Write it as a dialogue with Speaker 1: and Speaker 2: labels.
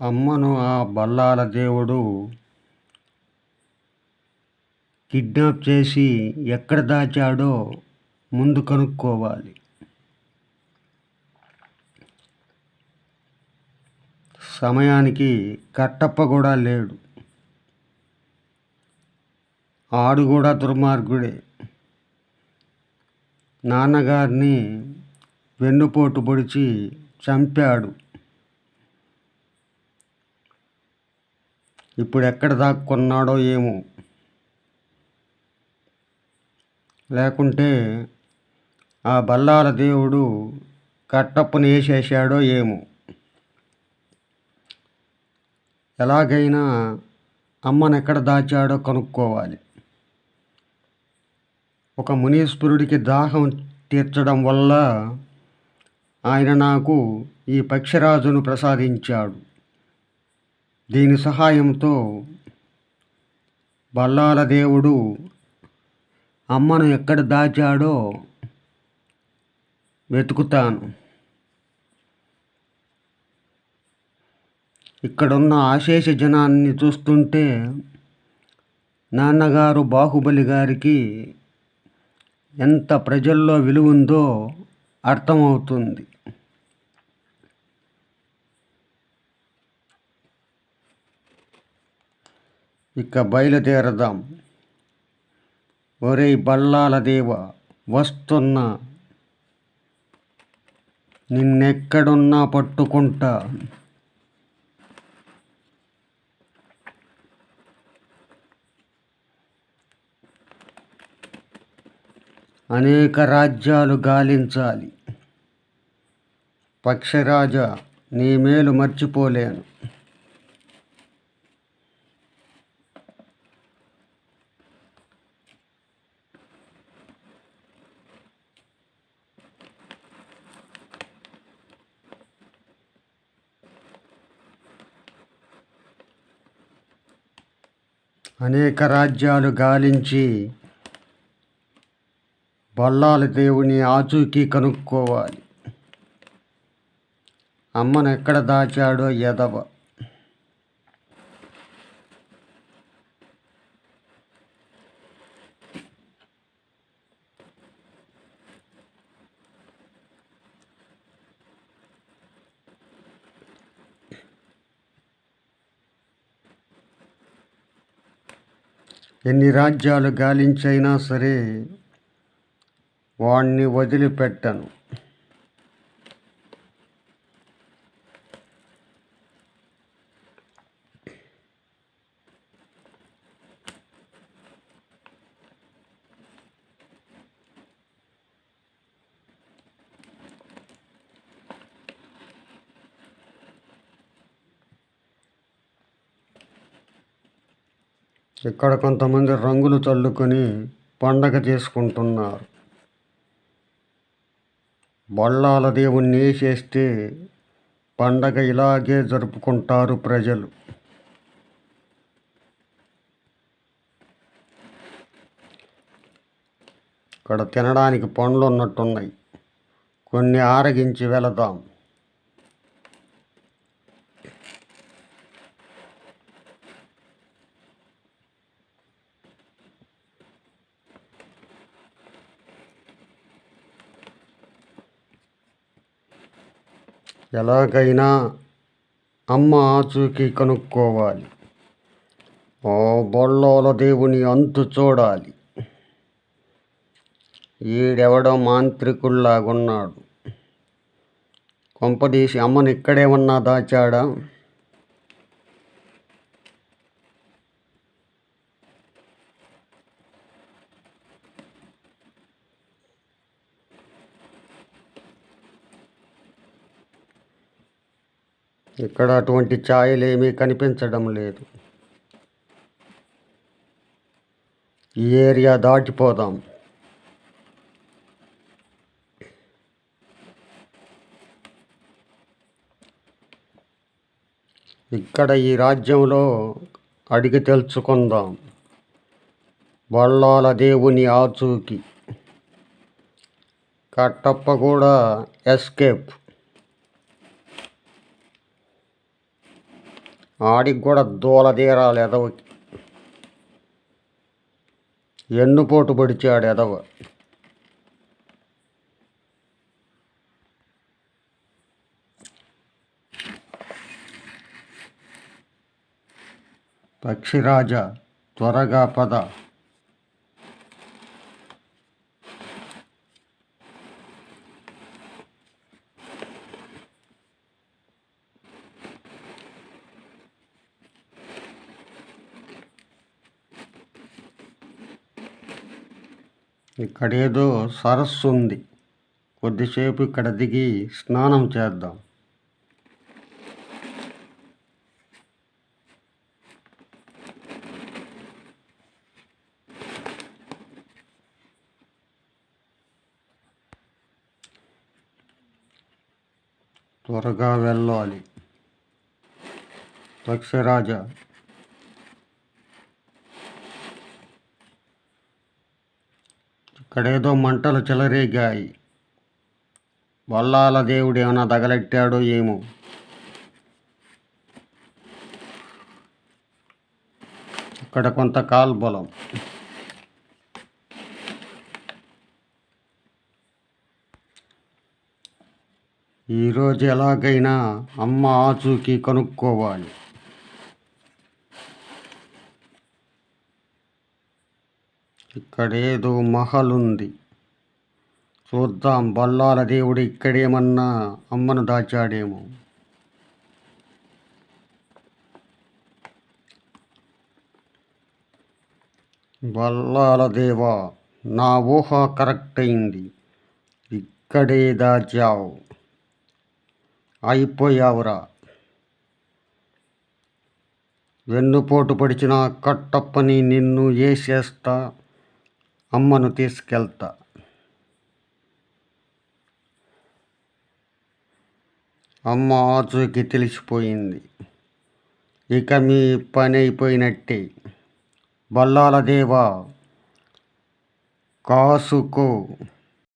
Speaker 1: అమ్మను ఆ బల్లాల దేవుడు కిడ్నాప్ చేసి ఎక్కడ దాచాడో ముందు కనుక్కోవాలి. సమయానికి కట్టప్ప కూడా లేడు. ఆడు కూడా దుర్మార్గుడే. నాన్నగారిని వెన్నుపోటు పొడిచి చంపాడు. ఇప్పుడు ఎక్కడ దాక్కున్నాడో ఏమో. లేకుంటే ఆ బల్లాల దేవుడు కట్టప్పని వేసేసాడో ఏమో. ఎలాగైనా అమ్మను ఎక్కడ దాచాడో కనుక్కోవాలి. ఒక మునీశ్వరుడికి దాహం తీర్చడం వల్ల ఆయన నాకు ఈ పక్షిరాజును ప్రసాదించాడు. దీని సహాయంతో బల్లాల దేవుడు అమ్మను ఎక్కడ దాచాడో వెతుకుతాను. ఇక్కడున్న ఆశేష జనాన్ని చూస్తుంటే నాన్నగారు బాహుబలి గారికి ఎంత ప్రజల్లో విలువ అర్థమవుతుంది. ఇక బయలుదేరదాం. ఒరే బల్లాల దేవ వస్తున్నా. నిన్నెక్కడున్నా పట్టుకుంటా. అనేక రాజ్యాలు గాలించాలి. పక్షరాజా నీ మేలు మర్చిపోలేను. అనేక రాజ్యాలు గాలించి బల్లాల దేవుని ఆచూకీ కనుక్కోవాలి. అమ్మను ఎక్కడ దాచాడో ఎదవ ఎన్ని రాజ్యాలు గాలించైనా సరే వాణ్ణి వదిలిపెట్టను. ఇక్కడ కొంతమంది రంగులు చల్లుకొని పండగ చేసుకుంటున్నారు. బొల్లాల దేవుణ్ణి చేస్తే పండగ ఇలాగే జరుపుకుంటారు ప్రజలు. ఇక్కడ తినడానికి పండ్లు ఉన్నట్టున్నాయి. కొన్ని ఆరగించి వెళదాం. ఎలాగైనా అమ్మ ఆచూకీ కనుక్కోవాలి. ఓ బొల్లోల దేవుని అంతు చూడాలి. ఈడెవడో మాంత్రికుల్లాగున్నాడు. కొంపదీసి అమ్మని ఇక్కడే ఉన్నా దాచాడా? ఇక్కడ అటువంటి ఛాయలు ఏమీ కనిపించడం లేదు. ఈ ఏరియా దాటిపోదాం. ఇక్కడ ఈ రాజ్యంలో అడిగి తెలుసుకుందాం. బళ్ళాల దేవుని ఆచూకి. కట్టప్ప కూడా ఎస్కేప్. ఆడికి కూడా దూల ఎదవకి ఎన్నుపోటు పడిచాడు ఎదవ. పక్షిరాజా త్వరగా పద. ఇక్కడేదో సరస్సు ఉంది. కొద్దిసేపు ఇక్కడ దిగి స్నానం చేద్దాం. త్వరగా వెళ్ళాలి. పక్షిరాజా ఇక్కడేదో మంటలు చెలరేగాయి. వల్లాల దేవుడు ఏమైనా తగలెట్టాడో ఏమో. ఇక్కడ కొంత కాల్బలం. ఈరోజు ఎలాగైనా అమ్మ ఆచూకీ కనుక్కోవాలి. ఇక్కడేదో మహల్ ఉంది చూద్దాం బల్లాల దేవుడు ఇక్కడేమన్నా అమ్మను దాచాడేమో. బల్లాల దేవా నా ఊహ కరెక్ట్ అయింది ఇక్కడే దాచావు. అయిపోయావురా. వెన్నుపోటు పడిచిన కట్టప్పని నిన్ను వేసేస్తా అమ్మను తీసుకెళ్తా. అమ్మ ఆచూకి తెలిసిపోయింది. ఇక మీ పని అయిపోయినట్టే. బల్లాల దేవా కాసుకో.